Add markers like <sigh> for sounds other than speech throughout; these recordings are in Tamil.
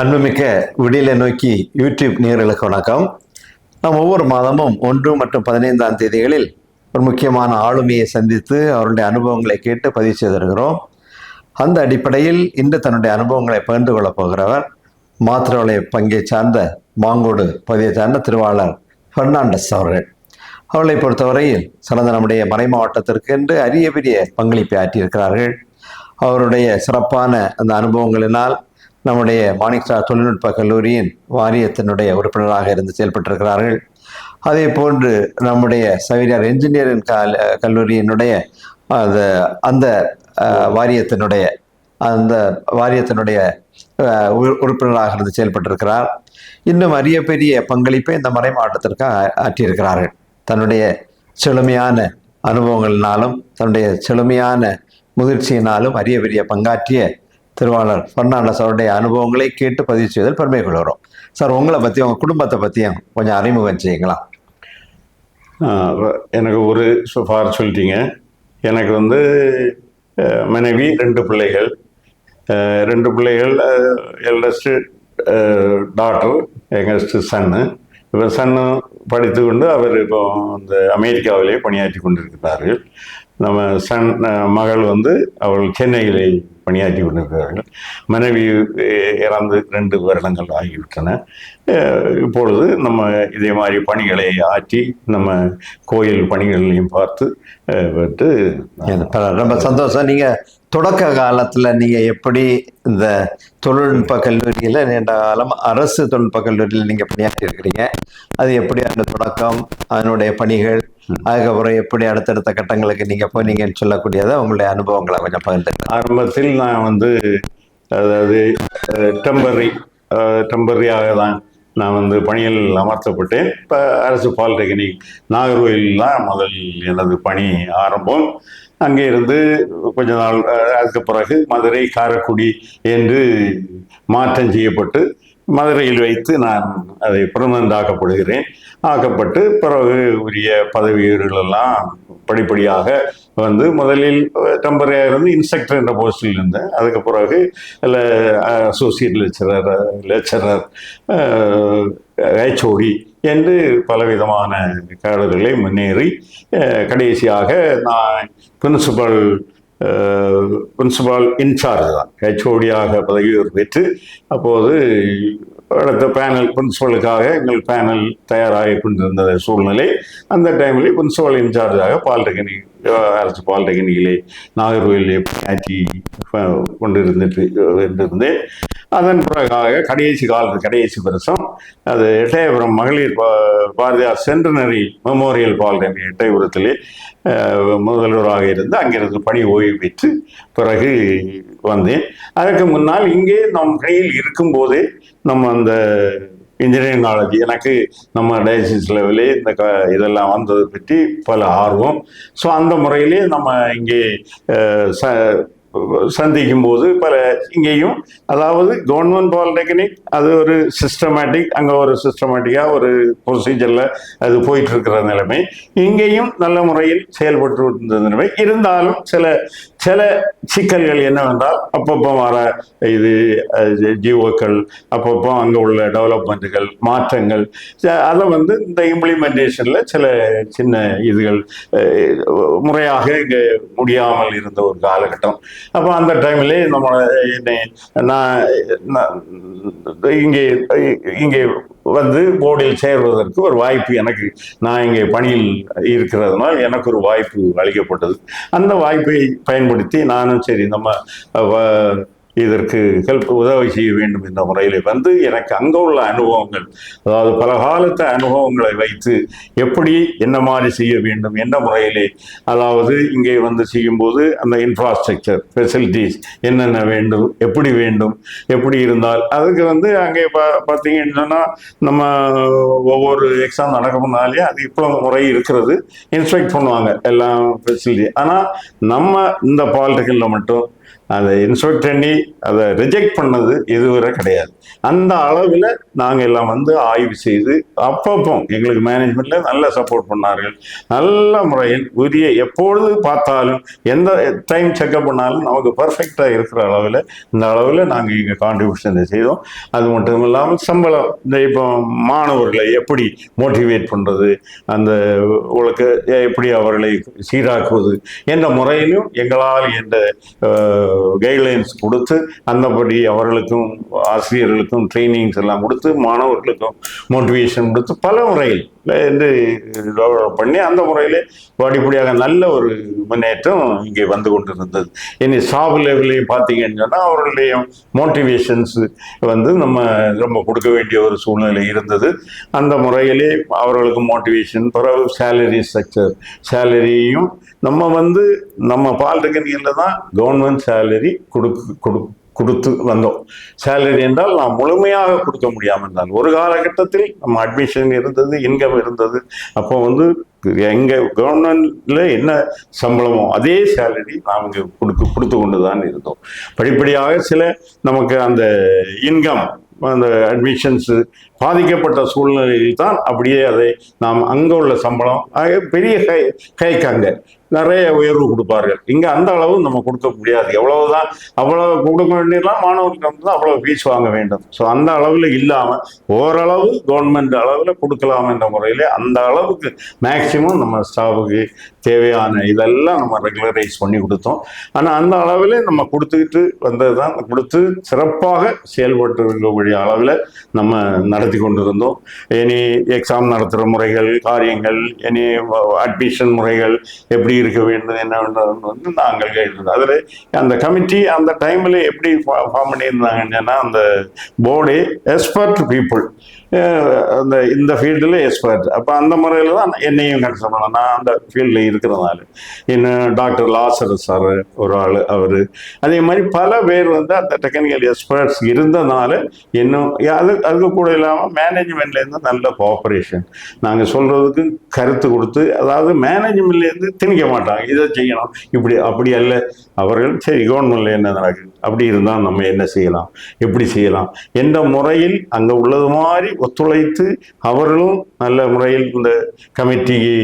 அன்புமிக்க விடியலை நோக்கி யூடியூப் நேர்களுக்கு வணக்கம். நாம் ஒவ்வொரு மாதமும் ஒன்று மற்றும் பதினைந்தாம் தேதிகளில் ஒரு முக்கியமான ஆளுமையை சந்தித்து அவருடைய அனுபவங்களை கேட்டு பதிவு செய்திருக்கிறோம். அந்த அடிப்படையில் இன்று தன்னுடைய அனுபவங்களை பகிர்ந்து கொள்ளப் போகிறவர் மாத்திரவளை பங்கை சார்ந்த மாங்கோடு பகுதியை சார்ந்த திருவாளர் பெர்னாண்டஸ் அவர்கள். அவர்களை பொறுத்தவரையில் சிறந்த நம்முடைய மறை மாவட்டத்திற்கு என்று அரிய பெரிய பங்களிப்பை ஆற்றியிருக்கிறார்கள். அவருடைய சிறப்பான அந்த அனுபவங்களினால் நம்முடைய மாணிக்ஷா தொழில்நுட்ப கல்லூரியின் வாரியத்தினுடைய உறுப்பினராக இருந்து செயல்பட்டிருக்கிறார்கள். அதே போன்று நம்முடைய சவிரியார் என்ஜினியரிங் கல் கல்லூரியினுடைய அந்த அந்த வாரியத்தினுடைய அந்த வாரியத்தினுடைய உறுப்பினராக இருந்து செயல்பட்டிருக்கிறார். இன்னும் அரிய பெரிய பங்களிப்பை இந்த மறை மாவட்டத்திற்கு ஆற்றியிருக்கிறார்கள். தன்னுடைய செழுமையான அனுபவங்களினாலும் தன்னுடைய செழுமையான முதிர்ச்சியினாலும் அரிய பெரிய பங்காற்றிய திருவாளர் பர்னாண்டஸ் அவருடைய அனுபவங்களை கேட்டு பதிவு செய்வதில் பெருமை கொள்கிறோம். சார் உங்களை பற்றி உங்கள் குடும்பத்தை பற்றியும் கொஞ்சம் அறிமுகம் செய்யுங்களா? எனக்கு ஒரு ஃபார் சொல்லிட்டீங்க. எனக்கு வந்து மனைவி ரெண்டு பிள்ளைகள். ரெண்டு பிள்ளைகள் எல்டஸ்ட்டு டாட்டர் யங்கஸ்ட் சன்னு இப்போ சன்னு படித்து கொண்டு அவர் இப்போ இந்த அமெரிக்காவிலே பணியாற்றி கொண்டிருக்கிறார்கள் நம்ம சன் மகள் வந்து அவள் சென்னையிலே பணியாற்றி கொண்டிருக்கிறார்கள். மனைவி இறந்து ரெண்டு வருடங்கள் ஆகிவிட்டன. இப்பொழுது நம்ம இதே மாதிரி பணிகளை ஆற்றி நம்ம கோயில் பணிகளையும் பார்த்து பெற்று ரொம்ப சந்தோஷம். நீங்கள் தொடக்க காலத்தில் நீங்கள் எப்படி இந்த தொழில்நுட்ப கல்லூரியில் நீண்ட காலம் அரசு தொழில்நுட்ப கல்லூரியில் நீங்கள் பணியாற்றி இருக்கிறீங்க அது எப்படி அந்த தொடக்கம் அதனுடைய பணிகள் அதுக்கப்புறம் எப்படி அடுத்தடுத்த கட்டங்களுக்கு நீங்கள் போனீங்கன்னு சொல்லக்கூடியதை உங்களுடைய அனுபவங்களை கொஞ்சம் பகிர்ந்துக்கலாம் ஆரம்பத்தில் நான் வந்து அதாவது டெம்பரரி டெம்பரரியாக தான் நான் வந்து பணியில் அமர்த்தப்பட்டேன். இப்போ அரசு பாலிடெக்னிக் நாகர்கோயில் தான் முதல் எனது பணி ஆரம்பம். அங்கே இருந்து கொஞ்ச நாள் அதுக்கு பிறகு மதுரை காரைக்குடி என்று மாற்றம் செய்யப்பட்டு மதுரையில் வைத்து நான் அதை பிரமண்ட் ஆக்கப்படுகிறேன் ஆக்கப்பட்டு பிறகு உரிய பதவியெல்லாம் படிப்படியாக வந்து முதலில் டெம்பரரியாக இருந்து இன்ஸ்ட்ரக்டர் என்ற போஸ்டில் இருந்தேன். அதுக்கு பிறகு அசோசியேட் லெக்சரர் லெக்சரர் ஹெச்ஓடி என்று பலவிதமான காடுகளை முன்னேறி கடைசியாக நான் பிரின்சிபல் பிரின்சிபால் இன்சார்ஜ் தான். ஹெச்ஓடியாக பதவி பெற்று அப்போது அடுத்த பேனல் பிரின்சிபலுக்காக எங்கள் பேனல் தயாராகி கொண்டிருந்த சூழ்நிலை அந்த டைமில் பிரின்சிபல் இன்சார்ஜாக பாலிடெக்னிக் அரசு பாலிடெக்னிக்கிலே நாகர்கோயிலே பணியாற்றி கொண்டிருந்துட்டு இருந்திருந்தேன் அதன் பிறகாக கடைசி காலத்து கடைசி வருஷம் அது எட்டயபுரம் மகளிர் பா- பாரதியார் சென்டனரி மெமோரியல் பாலிடெக்னிக் எட்டயபுரத்திலே முதல்வராக இருந்து அங்கிருந்து பணி ஓய்வு பெற்று பிறகு வந்தேன். அதற்கு முன்னால் இங்கே நம் கையில் இருக்கும்போதே நம்ம அந்த இன்ஜினியரிங் காலேஜ் எனக்கு நம்ம டயசிஸ் லெவலே இந்த க இதெல்லாம் வந்ததை பற்றி பல ஆர்வம். ஸோ அந்த முறையிலே நம்ம இங்கே ச சந்திக்கும் போது பல இங்கேயும் அதாவது கவர்மெண்ட் பாலிடெக்னிக் அது ஒரு சிஸ்டமேட்டிக் அங்கே ஒரு சிஸ்டமேட்டிக்காக ஒரு ப்ரொசீஜரில் அது போயிட்டு இருக்கிற நிலைமை. இங்கேயும் நல்ல முறையில் செயல்பட்டு இருந்த நிலைமை. இருந்தாலும் சில சில சிக்கல்கள் என்னவென்றால் அப்பப்போ வர இது ஜிஓக்கள் அப்பப்போ அங்கே உள்ள டெவலப்மெண்ட்டுகள் மாற்றங்கள் அதை வந்து இந்த இம்ப்ளிமெண்டேஷனில் சில சின்ன இதுகள் முறையாக இங்கே முடியாமல் இருந்த ஒரு காலகட்டம். அப்போ அந்த டைம்லே நம்ம என்னை நான் இங்கே இங்கே வந்து போர்டில் சேர்வதற்கு ஒரு வாய்ப்பு எனக்கு நான் இங்கே பணியில் இருக்கிறதுனால் எனக்கு ஒரு வாய்ப்பு அளிக்கப்பட்டது. அந்த வாய்ப்பை பயன்படுத்தி நானும் சரி நம்ம இதற்கு ஹெல்ப் உதவி செய்ய வேண்டும் என்ற முறையில் வந்து எனக்கு அங்கே உள்ள அனுபவங்கள் அதாவது பல காலத்து அனுபவங்களை வைத்து எப்படி என்ன மாதிரி செய்ய வேண்டும் என்ன முறையிலே அதாவது இங்கே வந்து செய்யும்போது அந்த இன்ஃப்ராஸ்ட்ரக்சர் ஃபெசிலிட்டிஸ் என்னென்ன வேண்டும் எப்படி வேண்டும் எப்படி இருந்தால் அதுக்கு வந்து அங்கே பா பார்த்தீங்கன்னு சொன்னால் நம்ம ஒவ்வொரு எக்ஸாம் நடக்க முன்னாலே அது இப்போ முறை இருக்கிறது இன்ஸ்பெக்ட் பண்ணுவாங்க எல்லாம் ஃபெசிலிட்டி ஆனால் நம்ம இந்த பாலிட்டிக்கலில் மட்டும் அதை இன்சல்ட் பண்ணி அதை ரிஜெக்ட் பண்ணது இதுவரை கிடையாது. அந்த அளவில் நாங்கள் எல்லாம் வந்து ஆய்வு செய்து அப்பப்போ எங்களுக்கு மேனேஜ்மெண்ட்டில் நல்ல சப்போர்ட் பண்ணார்கள். நல்ல முறையில் உரிய எப்பொழுது பார்த்தாலும் எந்த டைம் செக்அப் பண்ணாலும் நமக்கு பர்ஃபெக்டாக இருக்கிற அளவில் இந்த அளவில் நாங்கள் இங்கே கான்ட்ரிபியூஷன் செய்தோம். அது மட்டும் இல்லாமல் சம்பளம். இந்த இப்போ மாணவர்களை எப்படி மோட்டிவேட் பண்ணுறது அந்த உங்களுக்கு எப்படி அவர்களை சீராக்குவது என்ற முறையிலும் எங்களால் என்ற கைட்லைன்ஸ் கொடுத்து அந்தபடி அவர்களுக்கும் ஆசிரியர்களுக்கும் ட்ரைனிங்ஸ் எல்லாம் கொடுத்து மாணவர்களுக்கும் மோட்டிவேஷன் கொடுத்து பல முறையில் வந்து டெவலப் பண்ணி அந்த முறையில் படிப்படியாக நல்ல ஒரு முன்னேற்றம் இங்கே வந்து கொண்டிருந்தது. இனி ஸ்டாஃப் லெவலையும் பார்த்தீங்கன்னு சொன்னால் அவர்களுடைய மோட்டிவேஷன்ஸ் வந்து நம்ம ரொம்ப கொடுக்க வேண்டிய ஒரு சூழ்நிலை இருந்தது. அந்த முறையிலே அவர்களுக்கு மோட்டிவேஷன் பிறகு சேலரி ஸ்ட்ரக்சர் சேலரியும் நம்ம வந்து நம்ம பாலிடெக்னிக்கில் தான் கவர்மெண்ட் சேலரி கொடுக்கு கொடு கொடுத்து வந்தோம். சேலரி என்றால் நாம் முழுமையாக கொடுக்க முடியாமல் இருந்தால் ஒரு காலகட்டத்தில் நம்ம அட்மிஷன் இருந்தது இன்கம் இருந்தது அப்போ வந்து எங்கள் கவர்மெண்ட்டில் என்ன சம்பளமோ அதே சேலரி நாம் இங்கே கொடுத்து கொடுத்து கொண்டு தான் இருந்தோம். படிப்படியாக சில நமக்கு அந்த இன்கம் அந்த அட்மிஷன்ஸு பாதிக்கப்பட்ட சூழ்நிலையில் தான் அப்படியே அதை நாம் அங்கே உள்ள சம்பளம் பெரிய கை கைக்கு அங்கே நிறைய உயர்வு கொடுப்பார்கள். இங்கே அந்த அளவு நம்ம கொடுக்க முடியாது. எவ்வளவுதான் அவ்வளவு கொடுக்க வேண்டியதெல்லாம் மாணவர்களுக்கு வந்து அவ்வளவு ஃபீஸ் வாங்க வேண்டும். ஸோ அந்த அளவில் இல்லாமல் ஓரளவு கவர்மெண்ட் அளவில் கொடுக்கலாம் என்ற முறையில் அந்த அளவுக்கு மேக்சிமம் நம்ம ஸ்டாஃபுக்கு தேவையான இதெல்லாம் நம்ம ரெகுலரைஸ் பண்ணி கொடுத்தோம். ஆனால் அந்த அளவில் நம்ம கொடுத்துக்கிட்டு வந்தது தான் கொடுத்து சிறப்பாக செயல்பட்டு இருக்கக்கூடிய அளவில் நம்ம நட கொண்டிருந்தோம் இனி எக்ஸாம் நடத்துகிற முறைகள் காரியங்கள் இனி அட்மிஷன் முறைகள் எப்படி இருக்க வேண்டும் என்ன வேண்டும் வந்து நாங்கள் கேட்டிருந்தோம். அதில் அந்த கமிட்டி அந்த டைமில் எப்படி ஃபார்ம் பண்ணியிருந்தாங்கன்னா அந்த போர்டு எக்ஸ்பர்ட் பீப்புள் அந்த இந்த ஃபீல்டில் எக்ஸ்பர்ட் அப்போ அந்த முறையில் தான் என்னையும் கன்சல்ட் பண்ணலாம் நான் அந்த ஃபீல்டில் இருக்கிறதுனால. இன்னும் டாக்டர் லாசர் சார் ஒரு ஆள் அவர். அதே மாதிரி பல பேர் வந்து அந்த டெக்னிக்கல் எக்ஸ்பர்ட்ஸ் இருந்ததுனால இன்னும் அது அதுக்கு கூட இல்லாமல் மேனேஜ்மெண்ட்லேருந்து நல்ல கோஆப்ரேஷன் நாங்கள் சொல்கிறதுக்கு கருத்து கொடுத்து அதாவது மேனேஜ்மெண்ட்லேருந்து திணிக்க மாட்டாங்க. இதை செய்யணும் இப்படி அப்படி அல்ல. அவர்கள் சரி கவர்மெண்ட்டில் என்ன நடக்குது? அப்படி இருந்தால் நம்ம என்ன செய்யலாம்? எப்படி செய்யலாம்? எந்த முறையில் அங்கே உள்ளது மாதிரி ஒத்துழைத்து அவர்களும் நல்ல முறையில் இந்த கமிட்டியை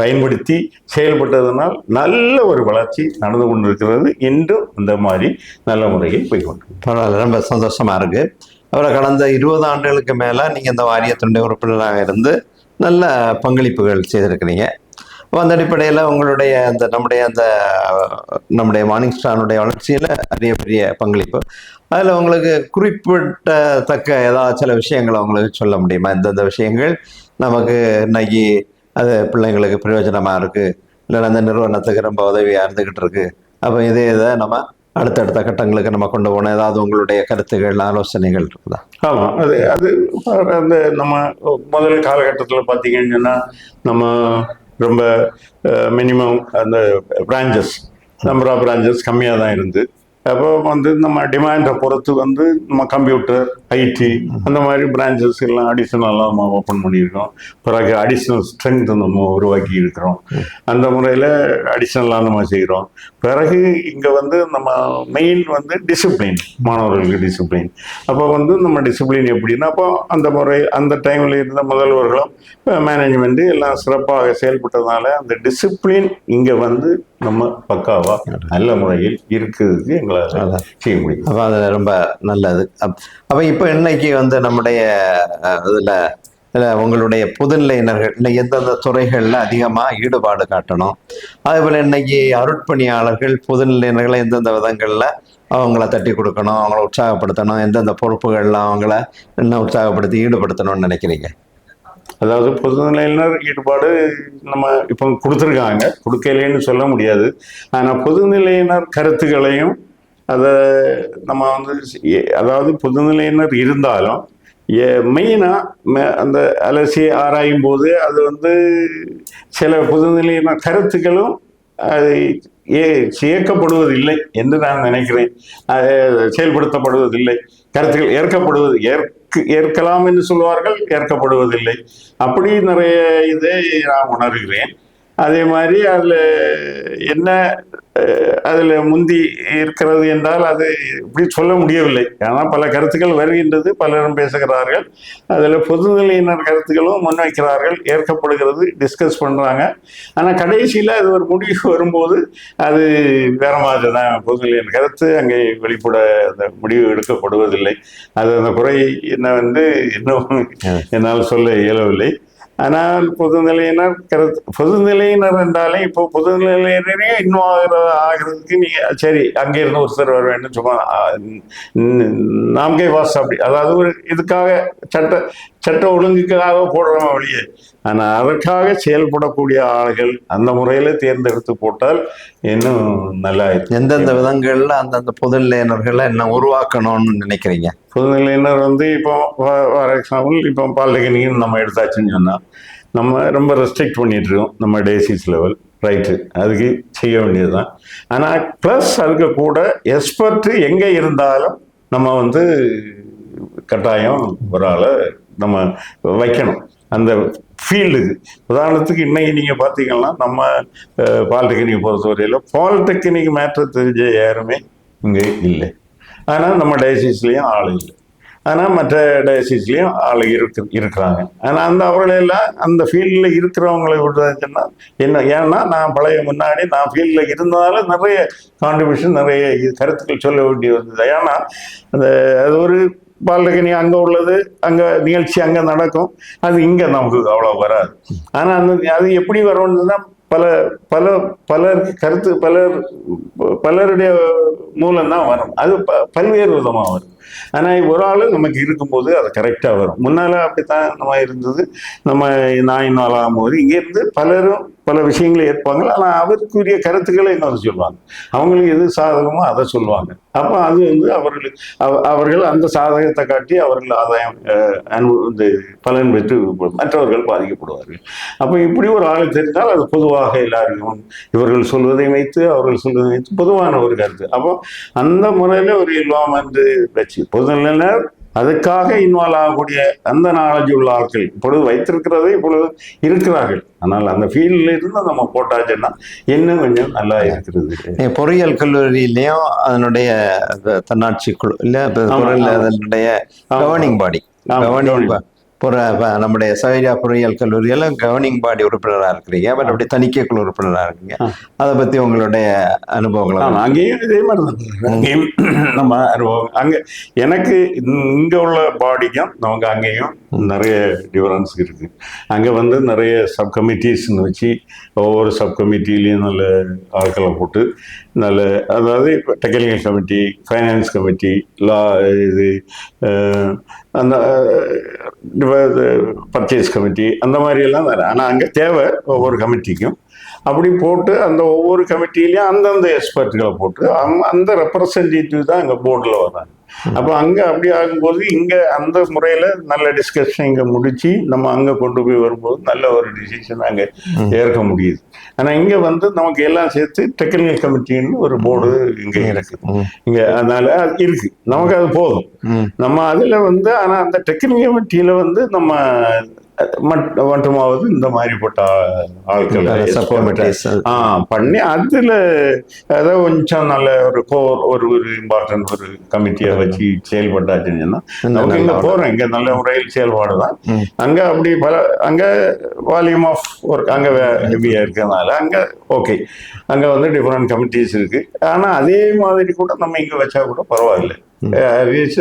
பயன்படுத்தி செயல்பட்டதனால் நல்ல ஒரு வளர்ச்சி நடந்து கொண்டிருக்கிறது. இன்றும் இந்த மாதிரி நல்ல முறையில் போய்கொண்டு பரவாயில்ல. ரொம்ப சந்தோஷமாக இருக்குது அப்புறம் கடந்த இருபது ஆண்டுகளுக்கு மேலே நீங்கள் இந்த வாரியத்தினுடைய உறுப்பினராக இருந்து நல்ல பங்களிப்புகள் செய்திருக்கிறீங்க. அப்போ அந்த அடிப்படையில் உங்களுடைய அந்த நம்முடைய அந்த நம்முடைய மார்னிங் ஸ்டாருடைய வளர்ச்சியில் பெரிய பெரிய பங்களிப்பு. அதில் உங்களுக்கு குறிப்பிட்டத்தக்க ஏதாவது சில விஷயங்களை உங்களுக்கு சொல்ல முடியுமா? இந்தந்த விஷயங்கள் நமக்கு இன்னைக்கு அது பிள்ளைங்களுக்கு பிரயோஜனமாக இருக்குது இல்லை அந்த நிறுவனத்துக்கு ரொம்ப உதவியாக இருந்துக்கிட்டு இருக்குது அப்போ இதே இதை நம்ம அடுத்தடுத்த கட்டங்களுக்கு நம்ம கொண்டு போகணும் ஏதாவது உங்களுடைய கருத்துகள் ஆலோசனைகள் இருக்குதா? ஆமாம் அது அது அந்த நம்ம முதல் காலகட்டத்தில் பார்த்தீங்கன்னு நம்ம ரொம்ப மினிமம் அந்த பிரான்ச்சஸ் நம்பர் ஆஃப் பிரான்ச்சஸ் கம்மியாக தான் இருந்து. அப்போ வந்து நம்ம டிமாண்டை பொறுத்து வந்து நம்ம கம்ப்யூட்டர் ஐடி அந்த மாதிரி பிரான்ச்சஸ் எல்லாம் அடிஷ்னலாக நம்ம ஓப்பன் பண்ணியிருக்கோம். பிறகு அடிஷ்னல் ஸ்ட்ரென்த் நம்ம உருவாக்கி இருக்கிறோம். அந்த முறையில் அடிஷ்னலாக நம்ம செய்கிறோம் பிறகு இங்கே வந்து நம்ம மெயின் வந்து டிசிப்ளின் மாணவர்களுக்கு டிசிப்ளின் அப்போ வந்து நம்ம டிசிப்ளின் எப்படின்னா அப்போ அந்த முறை அந்த டைமில் இருந்த முதல்வர்களும் மேனேஜ்மெண்ட்டு எல்லாம் சிறப்பாக செயல்பட்டதுனால அந்த டிசிப்ளின் இங்கே வந்து நம்ம பக்காவா நல்ல முறையில் இருக்கிறதுக்கு எங்களால். செய்ய முடியும். அப்போ அது ரொம்ப நல்லது. அப்- அப்போ இப்போ இன்னைக்கு வந்து நம்முடைய இதுல உங்களுடைய புதுநிலையினர்கள் இன்னைக்கு எந்தெந்த துறைகளில் அதிகமாக ஈடுபாடு காட்டணும். அதேபோல் இன்னைக்கு அருட்பணியாளர்கள் புதுநிலையினர்களை எந்தெந்த விதங்களில் அவங்கள தட்டி கொடுக்கணும் அவங்கள உற்சாகப்படுத்தணும் எந்தெந்த பொறுப்புகளில் அவங்கள இன்னும் உற்சாகப்படுத்தி ஈடுபடுத்தணும்னு நினைக்கிறீங்க? அதாவது பொதுநிலையினர் ஈடுபாடு நம்ம இப்போ கொடுத்துருக்காங்க. கொடுக்கலைன்னு சொல்ல முடியாது. ஆனால் பொதுநிலையினர் கருத்துக்களையும் அதை நம்ம வந்து அதாவது பொதுநிலையினர் இருந்தாலும் மெயினாக அந்த அலசி ஆராயும் போது அது வந்து சில பொதுநிலையினர் கருத்துக்களும் அது ஏ சேர்க்கப்படுவதில்லை என்று நான் நினைக்கிறேன். அது செயல்படுத்தப்படுவதில்லை. கருத்துக்கள் ஏற்கப்படுவது ஏற் ஏற்கலாம் என்று சொல்வார்கள் ஏற்கப்படுவதில்லை அப்படி நிறைய இதை நான் உணர்கிறேன். அதே மாதிரி அதில் என்ன அதில் முந்தி இருக்கிறது என்றால் அது இப்படி சொல்ல முடியவில்லை. ஆனால் பல கருத்துக்கள் வருகின்றது பலரும் பேசுகிறார்கள். அதில் பொதுநிலையினர் கருத்துக்களும் முன்வைக்கிறார்கள் ஏற்கப்படுகிறது டிஸ்கஸ் பண்ணுறாங்க ஆனால் கடைசியில் அது ஒரு முடிவு வரும்போது அது வேற மாதிரி தான் பொதுநிலையின் கருத்து அங்கே வெளிப்பட அந்த முடிவு எடுக்கப்படுவதில்லை. அது அந்த குறை என்னவென்று இன்னும் என்னால் சொல்ல இயலவில்லை. ஆனால் பொதுநிலையினர் கருத்து பொதுநிலையினர் என்றாலே இப்போ பொதுநிலையினரே இன்னும் ஆகிறது ஆகிறதுக்கு நீங்கள் சரி அங்கேருந்து ஒருத்தர் வர வேண்டும் சும்மா நாம்கே வாஸ் அப்படி. அதாவது ஒரு இதுக்காக சட்ட சட்ட ஒழுங்குக்காக போடுறோம் வழியே ஆனால் அதற்காக செயல்படக்கூடிய ஆள்கள் அந்த முறையில் தேர்ந்தெடுத்து போட்டால் இன்னும் நல்லா இருக்கும். எந்தெந்த விதங்கள்ல அந்தந்த பொதுநிலையினர்களை என்ன உருவாக்கணும்னு நினைக்கிறீங்க? பொதுநிலையினர் வந்து இப்போ ஃபார் எக்ஸாம்பிள் இப்போ பாலிடெக்னிக் நம்ம எடுத்தாச்சுன்னு சொன்னால் நம்ம ரொம்ப ரெஸ்ட்ரிக்ட் பண்ணிட்டு இருக்கோம் நம்ம டேசிஸ் லெவல் ரைட்டு அதுக்கு செய்ய வேண்டியது தான் ஆனால் ப்ளஸ் அதுக்கு கூட எக்ஸ்பர்ட்டு எங்கே இருந்தாலும் நம்ம வந்து கட்டாயம் ஒரு ஆளை நம்ம வைக்கணும். அந்த ஃபீல்டுக்கு உதாரணத்துக்கு இன்னைக்கு நீங்கள் பார்த்தீங்கன்னா நம்ம பாலிடெக்னிக் பொறுத்தவரையில் பாலிடெக்னிக் மேட்ரு தெரிஞ்ச யாருமே இங்கே இல்லை. ஆனால் நம்ம டயசிஸ்லேயும் ஆள் இல்லை. ஆனால் மற்ற டயசிஸ்லேயும் ஆள் இருக்கு இருக்கிறாங்க. ஆனால் அந்த அவர்களெல்லாம் அந்த ஃபீல்டில் இருக்கிறவங்களை விடுறதுன்னா என்ன ஏன்னா நான் பழைய முன்னாடி நான் ஃபீல்டில் இருந்ததால் நிறைய கான்ட்ரிபியூஷன் நிறைய இது கருத்துக்கள் சொல்ல வேண்டி வந்தது. ஏன்னா அந்த அது ஒரு பாலிடெக்னிக் அங்கே உள்ளது அங்கே நிகழ்ச்சி அங்கே நடக்கும். அது இங்கே நமக்கு அவ்வளோ வராது. ஆனால் அந்த அது எப்படி வரும்னு பல பல பலர் கருத்து பலர் பலருடைய மூலம்தான் வரும். அது ப பல்வேறு விதமாக வரும். ஆனால் ஒரு ஆள் நமக்கு இருக்கும்போது அது கரெக்டாக வரும். முன்னால் அப்படித்தான் நம்ம இருந்தது. நம்ம நான் இன்னும் போது இங்கேருந்து பலரும் பல விஷயங்களை ஏற்பாங்க. ஆனால் அவருக்குரிய கருத்துக்களை இன்னொரு சொல்லுவாங்க. அவங்களுக்கு எது சாதகமோ அதை சொல்லுவாங்க. அப்போ அது வந்து அவர்களுக்கு அவ- அவர்கள் அந்த சாதகத்தை காட்டி அவர்கள் ஆதாயம் வந்து அனு இந்த பலன் பெற்று மற்றவர்கள் பாதிக்கப்படுவார்கள். அப்போ இப்படி ஒரு ஆள் தெரிந்தால் அது பொதுவாக எல்லாருக்கும் இவர்கள் சொல்வதை வைத்து அவர்கள் சொல்வதை வைத்து பொதுவான ஒரு கருத்து. அப்போ அந்த முறையில் ஒரு இல்வாமென்று வச்சு பொதுநிலையினர் அதுக்காக இன்வால்வ் ஆகக்கூடிய அந்த நாலேஜ் உள்ள ஆட்கள் இப்பொழுது வைத்திருக்கிறதே இப்பொழுது இருக்கிறார்கள் ஆனால் அந்த ஃபீல்டில் இருந்து நம்ம போட்டாச்சுன்னா இன்னும் கொஞ்சம் நல்லா இருக்கிறது பொறியியல் கல்லூரியிலயும் அதனுடைய தன்னாட்சி குழு இல்ல. அதனுடைய. Governing body governing governing. புற நம்முடைய சைரியா பொறியியல் கல்லூரியில கவர்னிங் பாடி உறுப்பினரா இருக்கிறீங்க. பட் அப்படி தணிக்கை குழு உறுப்பினரா இருக்கீங்க. அதை பத்தி உங்களுடைய அனுபவங்களை அங்கேயும் இதே மாதிரி தான். அங்கேயும் நம்ம அனுபவம். அங்கே எனக்கு இங்கே உள்ள பாடிக்கும் நமக்கு அங்கேயும் நிறைய டிஃபரன்ஸ் இருக்கு. அங்கே வந்து நிறைய சப் கமிட்டிஸ்னு வச்சு ஒவ்வொரு சப் கமிட்டிலையும் நல்ல ஆட்களை போட்டு நல்ல அதாவது இப்போ டெக்னிக்கல் கமிட்டி ஃபைனான்ஸ் கமிட்டி லா இது அந்த பர்ச்சேஸ் கமிட்டி அந்த மாதிரி எல்லாம் ஆனால் அங்கே தேவை ஒவ்வொரு கமிட்டிக்கும் அப்படி போட்டு அந்த ஒவ்வொரு கமிட்டிலையும் அந்தந்த எக்ஸ்பர்ட்களை போட்டு அந்த- அந்த ரெப்ரசன்டேட்டிவ் தான் அங்கே போர்டில் வராங்க அப்போ அங்கே அப்படி ஆகும்போது இங்கே அந்த முறையில் நல்ல டிஸ்கஷன் இங்கே முடிச்சு நம்ம அங்கே கொண்டு போய் வரும்போது நல்ல ஒரு டிசிஷன் அங்கே ஏற்க முடியுது. ஆனால் இங்கே வந்து நமக்கு எல்லாம் சேர்த்து டெக்னிக்கல் கமிட்டின்னு ஒரு போர்டு இங்கே இருக்கு. ம். இங்கே அதனால அது இருக்கு. நமக்கு அது போதும். நம்ம அதில் வந்து ஆனால் அந்த டெக்னிக்கல் கமிட்டியில் வந்து நம்ம மட்- மட்டுமாவது இந்த மாதிரிப்பட்ட ஆட்களை. ஆ பண்ணி அதுல ஏதோ கொஞ்சம் நல்ல ஒரு கோர் ஒரு ஒரு இம்பார்ட்டன்ட் ஒரு கமிட்டியை வச்சு செயல்பட்டாச்சுன்னு நமக்கு இங்க போறோம். இங்க நல்ல முறையில் செயல்பாடு தான். அங்க அப்படி பல அங்க வால்யூம் ஆஃப் ஒர்க் அங்க ஹெவியா இருக்கிறதுனால அங்க ஓகே அங்க வந்து டிஃப்ரெண்ட் கமிட்டிஸ் இருக்கு. ஆனா அதே மாதிரி கூட நம்ம இங்க வச்சா கூட பரவாயில்ல.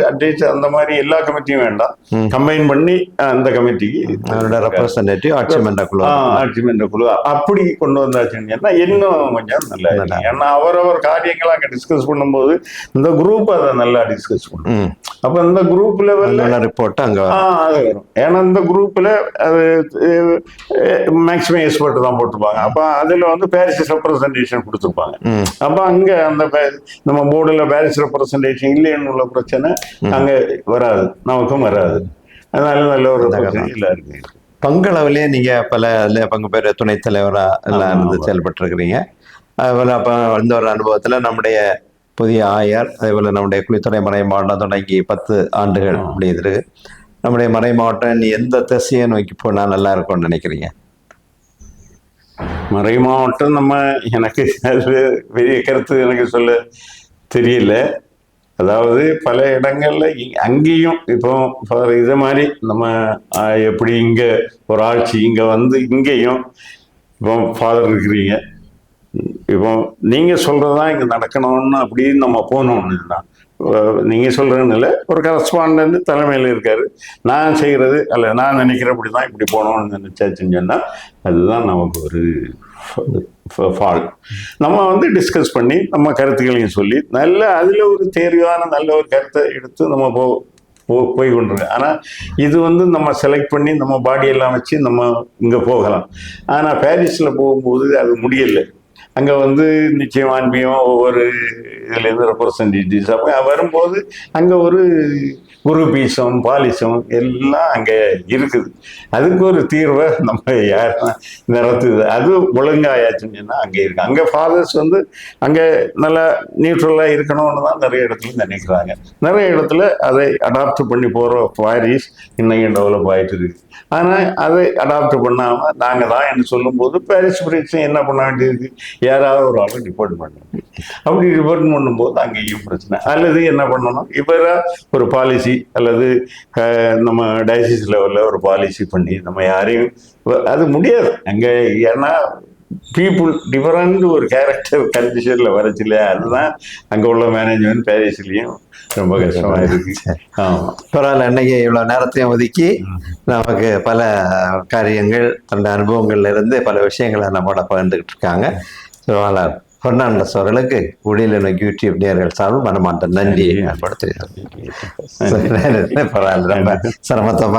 அட்ரீச் அந்த மாதிரி எல்லா கமிட்டியும் வேண்டாம். கம்பைன் பண்ணி அந்த கமிட்டிக்கு அவரோட ரெப்ரசன்டேட்டிவ் ஆட்சி மன்ற குழு. ஆட்சி மன்ற குழு. அப்படி கொண்டு வந்தாச்சுன்னு சொன்னா இன்னும் கொஞ்சம் நல்லா. ஏன்னா அவரவர் காரியங்களை அங்க டிஸ்கஸ் பண்ணும்போது இந்த குரூப் அதை நல்லா டிஸ்கஸ் பண்ணும். அப்ப இந்த குரூப் லெவல்ல ரிப்போர்ட் அங்க அது வரும். ஏன்னா இந்த குரூப்ல அது மேக்ஸிமம் எக்ஸ்பர்ட் தான் போட்டிருப்பாங்க. அப்ப அதுல வந்து பாரிஸ் ரெப்ரசன்டேஷன் கொடுத்துருப்பாங்க. அப்ப அங்க அந்த நம்ம போர்டுல பாரிஸ் ரெப்ரசன்டேஷன் இல்லைன்னு உள்ள பிரச்சனை அங்க வராது நமக்கும் வராது. அதனால நல்ல ஒரு பிரச்சனை இருக்கு. பங்களவிலே நீங்க பல இதுல பங்கு பெற துணைத் தலைவரா எல்லாம் இருந்து ஆமா. செயல்பட்டு இருக்கிறீங்க அதுபோல அப்ப இந்த ஒரு அனுபவத்துல நம்முடைய புதிய ஆயர் அதே போல நம்முடைய குளித்துறை மறை மாவட்டம் தொடங்கி பத்து ஆண்டுகள் முடியுது நம்முடைய மறை மாவட்டம் இனி எந்த திசையை நோக்கி போனா நல்லா இருக்கும்னு நினைக்கிறீங்க? மறை மாவட்டம் நம்ம எனக்கு அது பெரிய கருத்து எனக்கு சொல்ல தெரியல. அதாவது பல இடங்கள்ல அங்கேயும் இப்போ ஃபார் இது மாதிரி நம்ம எப்படி இங்க ஒரு ஆட்சி இங்க வந்து இங்கேயும் இப்போ ஃபாதர் இருக்கிறீங்க. இப்போ நீங்க சொல்றதுதான் இங்க நடக்கணும்னு அப்படின்னு நம்ம போனோம்னா நீங்க சொல்றதுன்னு இல்லை. ஒரு கரஸ்பாண்டன்ட் தலைமையில் இருக்காரு. நான் செய்யறது அல்ல நான் நினைக்கிறபடி தான் இப்படி போகணும்னு நினைச்சாச்சுன்னு சொன்னா அதுதான் நமக்கு ஒரு ஃபால் நம்ம வந்து டிஸ்கஸ் பண்ணி நம்ம கருத்துக்களையும் சொல்லி நல்ல அதில் ஒரு தேர்வான நல்ல ஒரு கருத்தை எடுத்து நம்ம போ போ- போய் கொண்டிருக்கோம் ஆனால் இது வந்து நம்ம செலக்ட் பண்ணி நம்ம பாடியெல்லாம் வச்சு நம்ம இங்கே போகலாம். ஆனால் பாரிஸில் போகும்போது அது முடியலை. அங்கே வந்து நிச்சயம் ஆன்மீகம் ஒவ்வொரு இதுலேருந்து ரெப்ரசன்டேட்டிவ்ஸ் அப்போ வரும்போது அங்கே ஒரு குரூபீசம் பாலிசம் எல்லாம் அங்கே இருக்குது. அதுக்கு ஒரு தீர்வை நம்ம யார் நிறுத்துது அது ஒழுங்காயாச்சுன்னு சொன்னா அங்கே இருக்கு. அங்கே ஃபாதர்ஸ் வந்து அங்கே நல்லா நியூட்ரலாக இருக்கணும்னு தான் நிறைய இடத்துல நினைக்கிறாங்க. நிறைய இடத்துல அதை அடாப்ட் பண்ணி போகிற பாரிஸ் இன்னைக்கு டெவலப் ஆயிட்டு இருக்கு. ஆனால் அதை அடாப்ட் பண்ணாமல் நாங்கள் தான் என்று சொல்லும்போது பாரிஸ் பிரச்சனை என்ன பண்ண வேண்டியது? யாராவது ஒரு ஆளை டிபோர்ட் பண்ணணும். அப்படி டிபோர்ட் பண்ணும்போது அங்கேயும் பிரச்சனை. அல்லது என்ன பண்ணணும்? இவரா ஒரு பாலிசி அல்லது நம்ம டயசிஸ் லெவலில் ஒரு பாலிசி பண்ணி நம்ம யாரையும் அது முடியாது. அங்கே ஏன்னா பீப்புள் டிஃபரண்ட் ஒரு கேரக்டர் கண்டிஷனில் வரச்சு இல்லையா? அதுதான் அங்கே உள்ள மேனேஜ்மெண்ட் பாரிஸ்லேயும் ரொம்ப கஷ்டமாக இருக்கு. ஆமாம் பரவாயில்ல இன்னைக்கு இவ்வளவு நேரத்தையும் ஒதுக்கி நமக்கு பல காரியங்கள் தன்னுடைய அனுபவங்கள்ல இருந்து பல விஷயங்களை நம்மோட பகிர்ந்துகிட்டு இருக்காங்க. திருவாளர் பெர்னாண்டஸ் அவர்களுக்கு நோக்கி யூடியூப் நேர்கள் சார்பில் மனமார்ந்த நன்றியை ஏற்படுத்துகிறோம் <laughs> <laughs> பரவாயில்ல ரொம்ப சிரமத்தை